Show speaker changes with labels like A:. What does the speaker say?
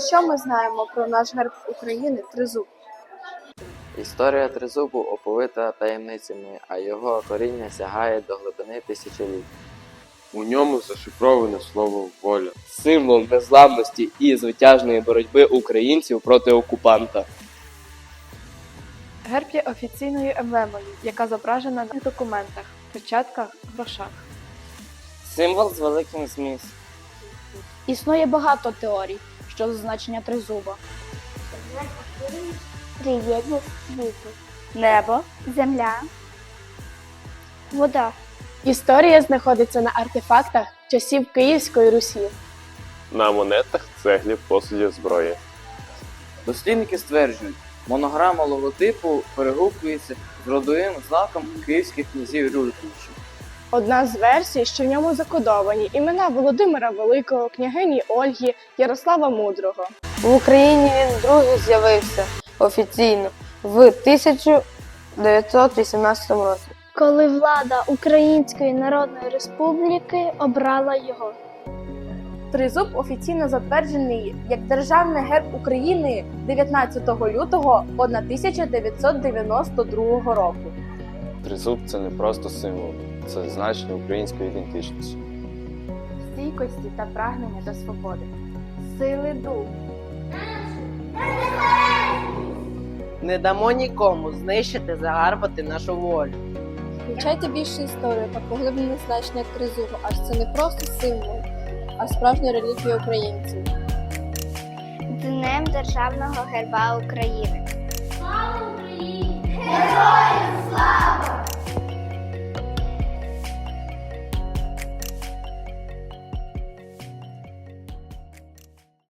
A: що ми знаємо про наш герб України тризуб?
B: Історія тризубу оповита таємницями, а його коріння сягає до глибини тисячоліть.
C: У ньому зашифроване слово воля.
D: символ незламності і звитяжної боротьби українців проти окупанта.
A: Герб є офіційною емблемою, яка зображена на документах, печатках, грошах.
D: Символ з великим змістом.
E: Існує багато теорій щодо значення тризуба.
F: Триєдність світу. Небо, земля, вода.
G: Історія знаходиться на артефактах часів Київської Русі.
C: На монетах, цеглі, посуді, зброї.
B: Дослідники стверджують, монограма логотипу перегукується з родовим знаком київських князів Рюриковичів.
G: Одна з версій, що в ньому закодовані імена Володимира Великого, княгині Ольги, Ярослава Мудрого.
H: В Україні він вдруге з'явився офіційно в 1918 році.
F: Коли влада Української Народної Республіки обрала його.
A: Тризуб офіційно затверджений як державний герб України 19 лютого 1992 року.
C: Тризуб це не просто символ, це значення української ідентичності.
A: Стійкості та прагнення до свободи, сили духу.
D: Не дамо нікому знищити, загарбати нашу волю.
H: Вивчайте більше історію та поглиблене значення тризубу, аж це не просто символ, а справжня релігія українців.
F: Днем Державного герба України.
I: Слава Україні! Героям